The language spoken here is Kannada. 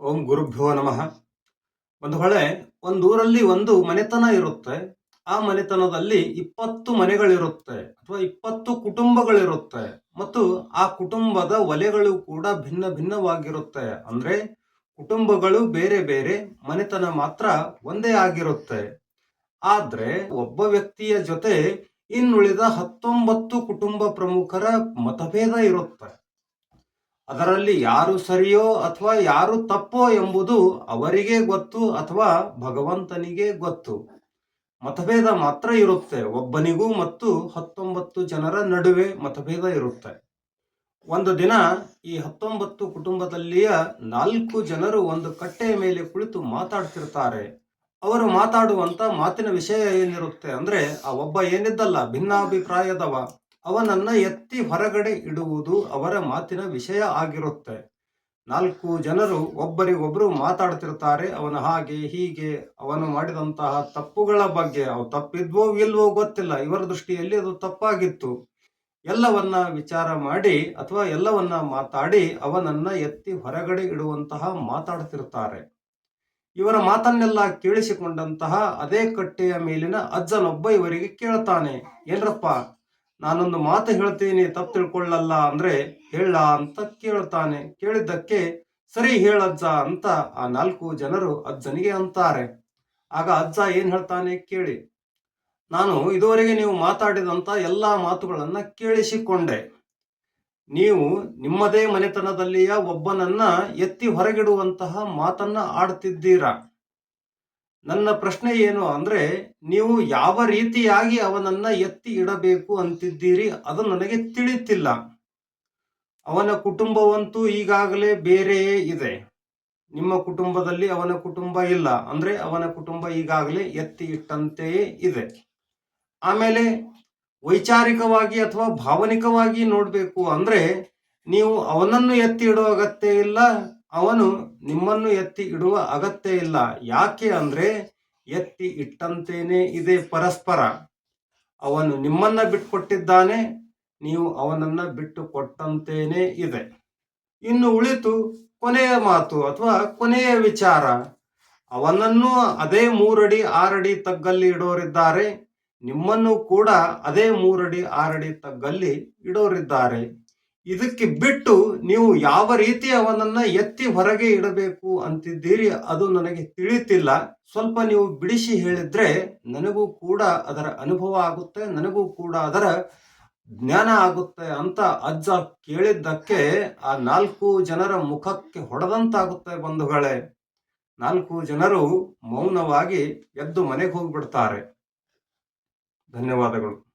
ಓಂ ಗುರುಭ್ಯೋ ನಮಃ. ಒಂದು ಹೊಳೆ ಒಂದೂರಲ್ಲಿ ಒಂದು ಮನೆತನ ಇರುತ್ತೆ. ಆ ಮನೆತನದಲ್ಲಿ ಇಪ್ಪತ್ತು ಮನೆಗಳಿರುತ್ತೆ ಅಥವಾ ಇಪ್ಪತ್ತು ಕುಟುಂಬಗಳಿರುತ್ತೆ. ಮತ್ತು ಆ ಕುಟುಂಬದ ಒಲೆಗಳು ಕೂಡ ಭಿನ್ನ ಭಿನ್ನವಾಗಿರುತ್ತೆ. ಅಂದ್ರೆ ಕುಟುಂಬಗಳು ಬೇರೆ ಬೇರೆ, ಮನೆತನ ಮಾತ್ರ ಒಂದೇ ಆಗಿರುತ್ತೆ. ಆದರೆ ಒಬ್ಬ ವ್ಯಕ್ತಿಯ ಜೊತೆ ಇನ್ನುಳಿದ ಹತ್ತೊಂಬತ್ತು ಕುಟುಂಬ ಪ್ರಮುಖರ ಮತಭೇದ ಇರುತ್ತೆ. ಅದರಲ್ಲಿ ಯಾರು ಸರಿಯೋ ಅಥವಾ ಯಾರು ತಪ್ಪೋ ಎಂಬುದು ಅವರಿಗೆ ಗೊತ್ತು ಅಥವಾ ಭಗವಂತನಿಗೆ ಗೊತ್ತು. ಮತಭೇದ ಮಾತ್ರ ಇರುತ್ತೆ. ಒಬ್ಬನಿಗೂ ಮತ್ತು ಹತ್ತೊಂಬತ್ತು ಜನರ ನಡುವೆ ಮತಭೇದ ಇರುತ್ತೆ. ಒಂದು ದಿನ ಈ ಹತ್ತೊಂಬತ್ತು ಕುಟುಂಬದಲ್ಲಿಯ ನಾಲ್ಕು ಜನರು ಒಂದು ಕಟ್ಟೆಯ ಮೇಲೆ ಕುಳಿತು ಮಾತಾಡ್ತಿರ್ತಾರೆ. ಅವರು ಮಾತಾಡುವಂತ ಮಾತಿನ ವಿಷಯ ಏನಿರುತ್ತೆ ಅಂದ್ರೆ ಆ ಒಬ್ಬ ಏನಿದ್ದಲ್ಲ, ಭಿನ್ನಾಭಿಪ್ರಾಯದವ. ಅವನನ್ನ ಎತ್ತಿ ಹೊರಗಡೆ ಇಡುವುದು ಅವರ ಮಾತಿನ ವಿಷಯ ಆಗಿರುತ್ತೆ. ನಾಲ್ಕು ಜನರು ಒಬ್ಬರಿಗೊಬ್ಬರು ಮಾತಾಡ್ತಿರ್ತಾರೆ, ಅವನ ಹಾಗೆ ಹೀಗೆ ಅವನು ಮಾಡಿದಂತಹ ತಪ್ಪುಗಳ ಬಗ್ಗೆ, ಅವು ತಪ್ಪಿದ್ವೋ ಇಲ್ವೋ ಗೊತ್ತಿಲ್ಲ, ಇವರ ದೃಷ್ಟಿಯಲ್ಲಿ ಅದು ತಪ್ಪಾಗಿತ್ತು. ಎಲ್ಲವನ್ನ ವಿಚಾರ ಮಾಡಿ ಅಥವಾ ಎಲ್ಲವನ್ನ ಮಾತಾಡಿ ಅವನನ್ನ ಎತ್ತಿ ಹೊರಗಡೆ ಇಡುವಂತಹ ಮಾತಾಡ್ತಿರ್ತಾರೆ. ಇವರ ಮಾತನ್ನೆಲ್ಲ ಕೇಳಿಸಿಕೊಂಡಂತಹ ಅದೇ ಕಟ್ಟೆಯ ಮೇಲಿನ ಅಜ್ಜನೊಬ್ಬ ಇವರಿಗೆ ಕೇಳ್ತಾನೆ, ಏನ್ರಪ್ಪ ನಾನೊಂದು ಮಾತು ಹೇಳ್ತೀನಿ, ತಪ್ಪು ತಿಳ್ಕೊಳ್ಳಲ್ಲ ಅಂದ್ರೆ ಹೇಳ ಅಂತ ಕೇಳ್ತಾನೆ ಕೇಳಿದ್ದಕ್ಕೆ ಸರಿ ಹೇಳಜ್ಜ ಅಂತ ಆ ನಾಲ್ಕು ಜನರು ಅಜ್ಜನಿಗೆ ಅಂತಾರೆ. ಆಗ ಅಜ್ಜ ಏನ್ ಹೇಳ್ತಾನೆ ಕೇಳಿ, ನಾನು ಇದುವರೆಗೆ ನೀವು ಮಾತಾಡಿದಂತ ಎಲ್ಲಾ ಮಾತುಗಳನ್ನ ಕೇಳಿಸಿಕೊಂಡೆ. ನೀವು ನಿಮ್ಮದೇ ಮನೆತನದಲ್ಲಿಯ ಒಬ್ಬನನ್ನ ಎತ್ತಿ ಹೊರಗಿಡುವಂತಹ ಮಾತನ್ನ ಆಡ್ತಿದ್ದೀರಾ? ನನ್ನ ಪ್ರಶ್ನೆ ಏನು ಅಂದ್ರೆ, ನೀವು ಯಾವ ರೀತಿಯಾಗಿ ಅವನನ್ನ ಎತ್ತಿ ಇಡಬೇಕು ಅಂತಿದ್ದೀರಿ ಅದು ನನಗೆ ತಿಳಿತಿಲ್ಲ. ಅವನ ಕುಟುಂಬವಂತೂ ಈಗಾಗಲೇ ಬೇರೆಯೇ ಇದೆ. ನಿಮ್ಮ ಕುಟುಂಬದಲ್ಲಿ ಅವನ ಕುಟುಂಬ ಇಲ್ಲ. ಅಂದ್ರೆ ಅವನ ಕುಟುಂಬ ಈಗಾಗಲೇ ಎತ್ತಿ ಇಟ್ಟಂತೆಯೇ ಇದೆ. ಆಮೇಲೆ ವೈಚಾರಿಕವಾಗಿ ಅಥವಾ ಭಾವನಿಕವಾಗಿ ನೋಡಬೇಕು ಅಂದ್ರೆ, ನೀವು ಅವನನ್ನು ಎತ್ತಿ ಇಡೋ ಅಗತ್ಯ ಇಲ್ಲ ಅವನು ನಿಮ್ಮನ್ನು ಎತ್ತಿ ಇಡುವ ಅಗತ್ಯ ಇಲ್ಲ. ಯಾಕೆ ಅಂದ್ರೆ ಎತ್ತಿ ಇಟ್ಟಂತೇನೆ ಇದೆ ಪರಸ್ಪರ. ಅವನು ನಿಮ್ಮನ್ನ ಬಿಟ್ಟುಕೊಟ್ಟಿದ್ದಾನೆ ನೀವು ಅವನನ್ನ ಬಿಟ್ಟು ಕೊಟ್ಟಂತೇನೆ ಇದೆ. ಇನ್ನು ಉಳಿತು ಕೊನೆಯ ಮಾತು ಅಥವಾ ಕೊನೆಯ ವಿಚಾರ. ಅವನನ್ನು ಅದೇ ಮೂರಡಿ ಆರಡಿ ತಗ್ಗಲ್ಲಿ ಇಡೋರಿದ್ದಾರೆ, ನಿಮ್ಮನ್ನು ಕೂಡ ಅದೇ ಮೂರಡಿ ಆರಡಿ ತಗ್ಗಲ್ಲಿ ಇಡೋರಿದ್ದಾರೆ. ಇದಕ್ಕೆ ಬಿಟ್ಟು ನೀವು ಯಾವ ರೀತಿ ಅವನನ್ನ ಎತ್ತಿ ಹೊರಗೆ ಇಡಬೇಕು ಅಂತಿದ್ದೀರಿ ಅದು ನನಗೆ ತಿಳಿತಿಲ್ಲ. ಸ್ವಲ್ಪ ನೀವು ಬಿಡಿಸಿ ಹೇಳಿದ್ರೆ ನನಗೂ ಕೂಡ ಅದರ ಅನುಭವ ಆಗುತ್ತೆ, ನನಗೂ ಕೂಡ ಅದರ ಜ್ಞಾನ ಆಗುತ್ತೆ ಅಂತ ಅಜ್ಜ ಕೇಳಿದ್ದಕ್ಕೆ ಆ ನಾಲ್ಕು ಜನರ ಮುಖಕ್ಕೆ ಹೊಡೆದಂತಾಗುತ್ತೆ ಬಂಧುಗಳೇ. ನಾಲ್ಕು ಜನರು ಮೌನವಾಗಿ ಎದ್ದು ಮನೆಗೆ ಹೋಗ್ಬಿಡ್ತಾರೆ. ಧನ್ಯವಾದಗಳು.